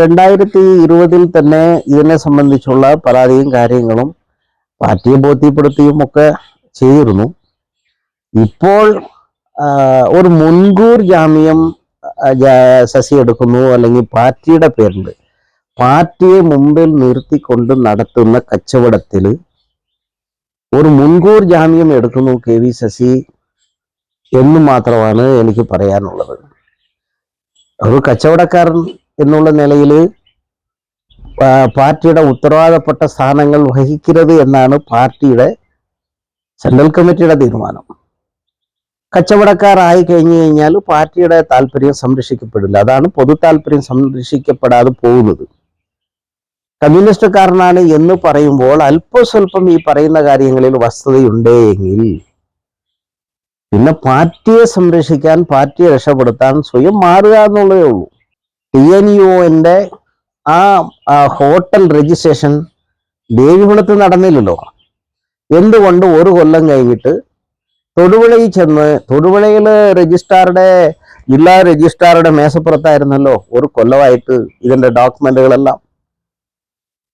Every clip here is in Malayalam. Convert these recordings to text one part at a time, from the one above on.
രണ്ടായിരത്തി ഇരുപതിൽ തന്നെ ഇതിനെ സംബന്ധിച്ചുള്ള പരാതിയും കാര്യങ്ങളും പാർട്ടിയെ ബോധ്യപ്പെടുത്തിയും ഒക്കെ ചെയ്തിരുന്നു. ഇപ്പോൾ ഒരു മുൻകൂർ ജാമ്യം ശശി എടുക്കുന്നു അല്ലെങ്കിൽ പാർട്ടിയുടെ പേരിൽ പാർട്ടിയെ മുമ്പിൽ നിർത്തിക്കൊണ്ട് നടത്തുന്ന കച്ചവടത്തിൽ ഒരു മുൻകൂർ ജാമ്യം എടുക്കുന്നു കെ വി ശശി എന്ന് മാത്രമാണ് എനിക്ക് പറയാനുള്ളത്. ഒരു കച്ചവടക്കാരൻ എന്നുള്ള നിലയിൽ പാർട്ടിയുടെ ഉത്തരവാദപ്പെട്ട സ്ഥാനങ്ങൾ വഹിക്കരുത് എന്നാണ് പാർട്ടിയുടെ സെൻട്രൽ കമ്മിറ്റിയുടെ തീരുമാനം. കച്ചവടക്കാരായി കഴിഞ്ഞു കഴിഞ്ഞാൽ പാർട്ടിയുടെ താല്പര്യം സംരക്ഷിക്കപ്പെടില്ല. അതാണ് പൊതു താല്പര്യം സംരക്ഷിക്കപ്പെടാതെ പോകുന്നത്. കമ്മ്യൂണിസ്റ്റുകാരനാണ് എന്ന് പറയുമ്പോൾ അല്പസ്വല്പം ഈ പറയുന്ന കാര്യങ്ങളിൽ വസ്തുതയുണ്ടേ എങ്കിൽ പിന്നെ പാർട്ടിയെ സംരക്ഷിക്കാൻ പാർട്ടിയെ രക്ഷപ്പെടുത്താൻ സ്വയം മാറുക എന്നുള്ളതേ ഉള്ളൂ. ടി എൻ ആ ഹോട്ടൽ രജിസ്ട്രേഷൻ ദേവികുളത്ത് നടന്നില്ലല്ലോ. എന്തുകൊണ്ട് ഒരു കൊല്ലം കഴിഞ്ഞിട്ട് തൊടുപുഴയിൽ ചെന്ന് തൊടുപുഴയിൽ രജിസ്ട്രാറുടെ ജില്ലാ രജിസ്ട്രാറുടെ മേശപ്പുറത്തായിരുന്നല്ലോ ഒരു കൊല്ലമായിട്ട് ഇതിന്റെ ഡോക്യുമെന്റുകളെല്ലാം.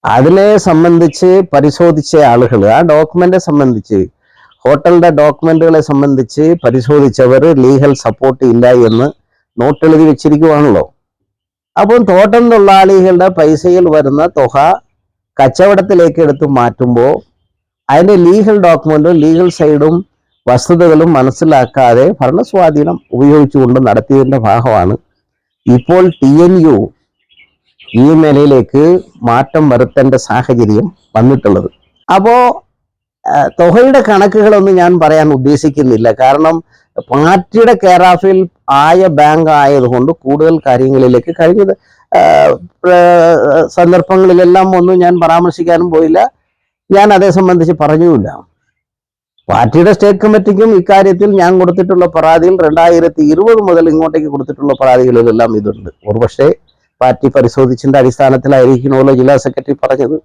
അതിനെ സംബന്ധിച്ച് പരിശോധിച്ച ആളുകൾ ആ ഡോക്യുമെന്റെ സംബന്ധിച്ച് ഹോട്ടലിന്റെ ഡോക്യുമെന്റുകളെ സംബന്ധിച്ച് പരിശോധിച്ചവർ ലീഗൽ സപ്പോർട്ട് ഇല്ല എന്ന് നോട്ടെഴുതി വെച്ചിരിക്കുവാണല്ലോ. അപ്പം തോട്ടം തൊഴിലാളികളുടെ പൈസയിൽ വരുന്ന തുക കച്ചവടത്തിലേക്ക് എടുത്ത് മാറ്റുമ്പോൾ അതിന്റെ ലീഗൽ ഡോക്യുമെന്റും ലീഗൽ സൈഡും വസ്തുതകളും മനസ്സിലാക്കാതെ ഭരണസ്വാധീനം ഉപയോഗിച്ചുകൊണ്ട് നടത്തിയതിന്റെ ഭാഗമാണ്. ഇപ്പോൾ ടി എൻ യു ഈ നിലയിലേക്ക് മാറ്റം വരുത്തേണ്ട സാഹചര്യം വന്നിട്ടുള്ളത്. അപ്പോൾ തുകയുടെ കണക്കുകളൊന്നും ഞാൻ പറയാൻ ഉദ്ദേശിക്കുന്നില്ല. കാരണം പാർട്ടിയുടെ കെയർ ഓഫിൽ ആയ ബാങ്ക് ആയതുകൊണ്ട് കൂടുതൽ കാര്യങ്ങളിലേക്ക് കഴിഞ്ഞത്. സന്ദർഭങ്ങളിലെല്ലാം ഒന്നും ഞാൻ പരാമർശിക്കാനും പോയില്ല. ഞാൻ അതേ സംബന്ധിച്ച് പറഞ്ഞുമില്ല. പാർട്ടിയുടെ സ്റ്റേറ്റ് കമ്മിറ്റിക്കും ഇക്കാര്യത്തിൽ ഞാൻ കൊടുത്തിട്ടുള്ള പരാതിയിൽ രണ്ടായിരത്തി ഇരുപത് മുതൽ ഇങ്ങോട്ടേക്ക് കൊടുത്തിട്ടുള്ള പരാതികളിലെല്ലാം ഇതുണ്ട്. ഒരുപക്ഷെ പാർട്ടി പരിശോധിച്ചതിന്റെ അടിസ്ഥാനത്തിലായിരിക്കണമല്ലോ ജില്ലാ സെക്രട്ടറി പറഞ്ഞത്.